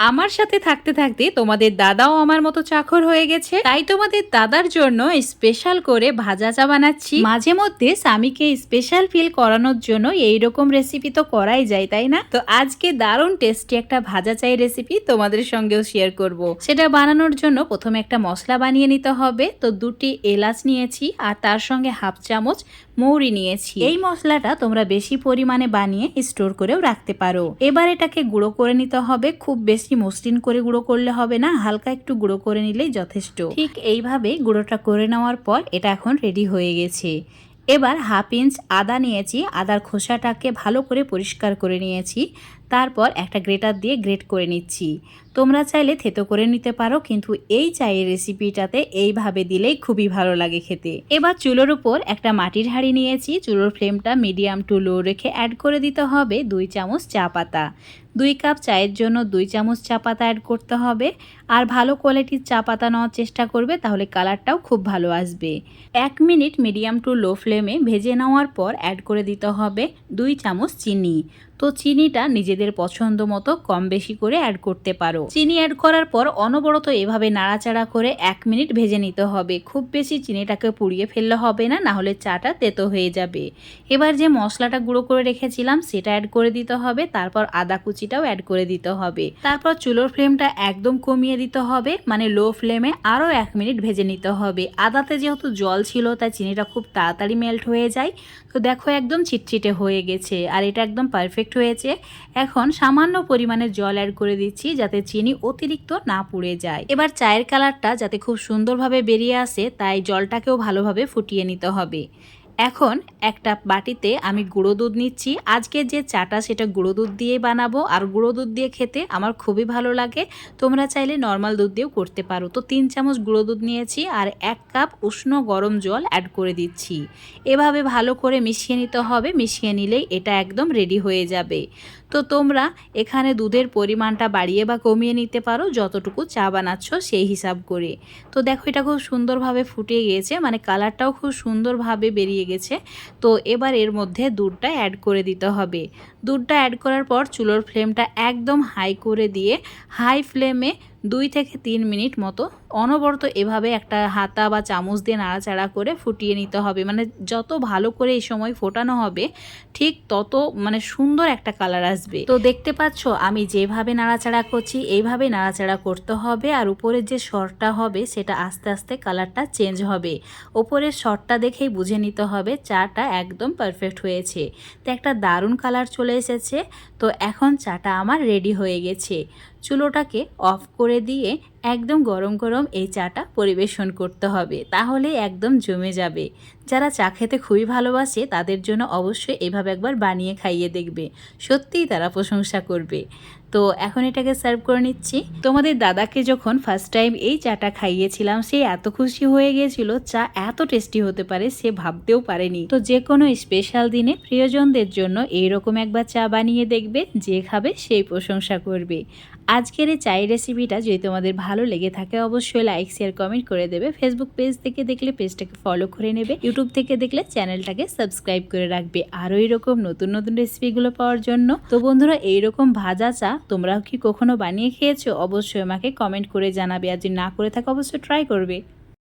আমার সাথে থাকতে থাকতে তোমাদের দাদাও আমার মতো চাকর হয়ে গেছে। তাই তোমাদের দাদার জন্য স্পেশাল করে ভাজা চা বানাচ্ছি। মাঝে মধ্যে স্বামীকে স্পেশাল ফিল করানোর জন্য এই রকম রেসিপি তো করাই যায়, তাই না? তো আজকে দারুণ টেস্টি একটা ভাজা চাই রেসিপি তোমাদের সঙ্গেও শেয়ার করব। সেটা বানানোর জন্য প্রথমে একটা মশলা বানিয়ে নিতে হবে। তো দুটি এলাচ নিয়েছি আর তার সঙ্গে হাফ চামচ মৌরি নিয়েছি। এই মশলাটা তোমরা বেশি পরিমাণে বানিয়ে স্টোর করেও রাখতে পারো। এবার এটাকে গুঁড়ো করে নিতে হবে। খুব বেশি মসৃণ করে গুঁড়ো করলে হবে না। হালকা একটু গুঁড়ো করে নিলেই যথেষ্ট। ঠিক এইভাবে গুঁড়োটা করে নেওয়ার পর এটা এখন রেডি হয়ে গেছে। এবার হাফ ইঞ্চ আদা নিয়েছি। আদার খোসাটাকে ভালো করে পরিষ্কার করে নিয়েছি। তারপর একটা গ্রেটার দিয়ে গ্রেট করে নিচ্ছি। তোমরা চাইলে থেতো করে নিতে পারো, কিন্তু এই চায়ের রেসিপিটাতে এইভাবে দিলেই খুবই ভালো লাগে খেতে। এবার চুলোর উপর একটা মাটির হাঁড়ি নিয়েছি, চুলোর ফ্লেমটা মিডিয়াম টু লো রেখে অ্যাড করে দিতে হবে দুই চামচ চা পাতা। দুই কাপ চায়ের জন্য দুই চামচ চা পাতা অ্যাড করতে হবে। আর ভালো কোয়ালিটির চা পাতা নেওয়ার চেষ্টা করবে, তাহলে কালারটাও খুব ভালো আসবে। এক মিনিট মিডিয়াম টু লো ফ্লেমে ভেজে নেওয়ার পর অ্যাড করে দিতে হবে দুই চামচ চিনি। তো চিনিটা নিজেদের পছন্দ মতো কম বেশি করে অ্যাড করতে পারো। চিনি অ্যাড করার পর অনবরত এভাবে নাড়াচাড়া করে এক মিনিট ভেজে নিতে হবে। খুব বেশি চিনিটাকে পুড়িয়ে ফেললে হবে না না হলে চাটা তেতো হয়ে যাবে। এবার যে মশলাটা গুঁড়ো করে রেখেছিলাম, সেটা অ্যাড করে দিতে হবে, তারপর আদা কুচিটাও অ্যাড করে দিতে হবে। তারপর চুলোর ফ্লেমটা একদম কমিয়ে দিতে হবে মানে লো ফ্লেমে আরও এক মিনিট ভেজে নিতে হবে। আদাতে যেহেতু জল ছিল, তাই চিনিটা খুব তাড়াতাড়ি মেল্ট হয়ে যায়। তো দেখো একদম চিটচিটে হয়ে গেছে, আর এটা একদম পারফেক্ট হয়েছে। এখন সামান্য পরিমাণে জল অ্যাড করে দিচ্ছি যাতে চিনি অতিরিক্ত না পুড়ে যায়। এবার চায়ের কালারটা যাতে খুব সুন্দরভাবে বেরিয়ে আসে, তাই জলটাকেও ভালোভাবে ফুটিয়ে নিতে হবে। এখন একটা বাটিতে আমি গুঁড়ো দুধ নিচ্ছি। আজকে যে চাটা, সেটা গুঁড়ো দুধ দিয়ে বানাবো। আর গুঁড়ো দুধ দিয়ে খেতে আমার খুবই ভালো লাগে। তোমরা চাইলে নর্মাল দুধ দিয়েও করতে পারো। তো তিন চামচ গুঁড়ো দুধ নিয়েছি আর এক কাপ উষ্ণ গরম জল অ্যাড করে দিচ্ছি। এভাবে ভালো করে মিশিয়ে নিতে হবে। মিশিয়ে নিলেই এটা একদম রেডি হয়ে যাবে। তো তোমরা এখানে দুধের পরিমাণটা বাড়িয়ে বা কমিয়ে নিতে পারো। যতটুকু চা বানাচ্ছ সেই হিসাব করে। তো দেখো, এটা খুব সুন্দরভাবে ফুটে গিয়েছে। মানে কালারটাও খুব সুন্দরভাবে বেরিয়ে গেছে তো এবার এর মধ্যে দুধটা অ্যাড করে দিতে হবে। দুধটা অ্যাড করার পর চুলোর ফ্লেমটা একদম হাই করে দিয়ে হাই ফ্লেমে দুই থেকে তিন মিনিট মতো অনবরত এভাবে একটা হাতা বা চামচ দিয়ে নাড়াচাড়া করে ফুটিয়ে নিতে হবে। মানে যত ভালো করে এই সময় ফোটানো হবে, ঠিক তত মানে সুন্দর একটা কালার আসবে। তো দেখতে পাচ্ছ, আমি যেভাবে নাড়াচাড়া করছি এইভাবে নাড়াচাড়া করতে হবে আর উপরের যে শরটা হবে, সেটা আস্তে আস্তে কালারটা চেঞ্জ হবে। ওপরের শরটা দেখেই বুঝে নিতে হবে, চাটা একদম পারফেক্ট হয়েছে। তো একটা দারুণ কালার চলে এসেছে তো এখন চাটা আমার রেডি হয়ে গেছে। চুলোটাকে অফ করে দিয়ে একদম গরম গরম এই চাটা পরিবেশন করতে হবে তাহলে একদম জমে যাবে। যারা চা খেতে খুবই ভালোবাসে, তাদের জন্য অবশ্যই এভাবে একবার বানিয়ে খাইয়ে দেখবে। সত্যিই তারা প্রশংসা করবে। তো এখন এটাকে সার্ভ করে নিচ্ছি। তোমাদের দাদাকে যখন ফার্স্ট টাইম এই চাটা খাইয়েছিলাম, সে এত খুশি হয়ে গিয়েছিল, চা এত টেস্টি হতে পারে সে ভাবতেও পারেনি। তো যে কোনো স্পেশাল দিনে প্রিয়জনদের জন্য এইরকম একবার চা বানিয়ে দেখবে, যে খাবে সেই প্রশংসা করবে। আজকের এই চায়ের রেসিপিটা যদি তোমাদের ভালো লেগে থাকে অবশ্যই লাইক শেয়ার কমেন্ট করে দেবে। ফেসবুক পেজ থেকে দেখলে পেজটাকে ফলো করে নেবে। ইউটিউব থেকে দেখলে চ্যানেলটাকে সাবস্ক্রাইব করে রাখবে। আরও এরকম নতুন নতুন রেসিপিগুলো পাওয়ার জন্য। তো বন্ধুরা, এইরকম ভাজা চা তোমরাও কি কখনো বানিয়ে খেয়েছো? অবশ্যই আমাকে কমেন্ট করে জানাবে। আর যদি না করে থাকো, অবশ্যই ট্রাই করবে।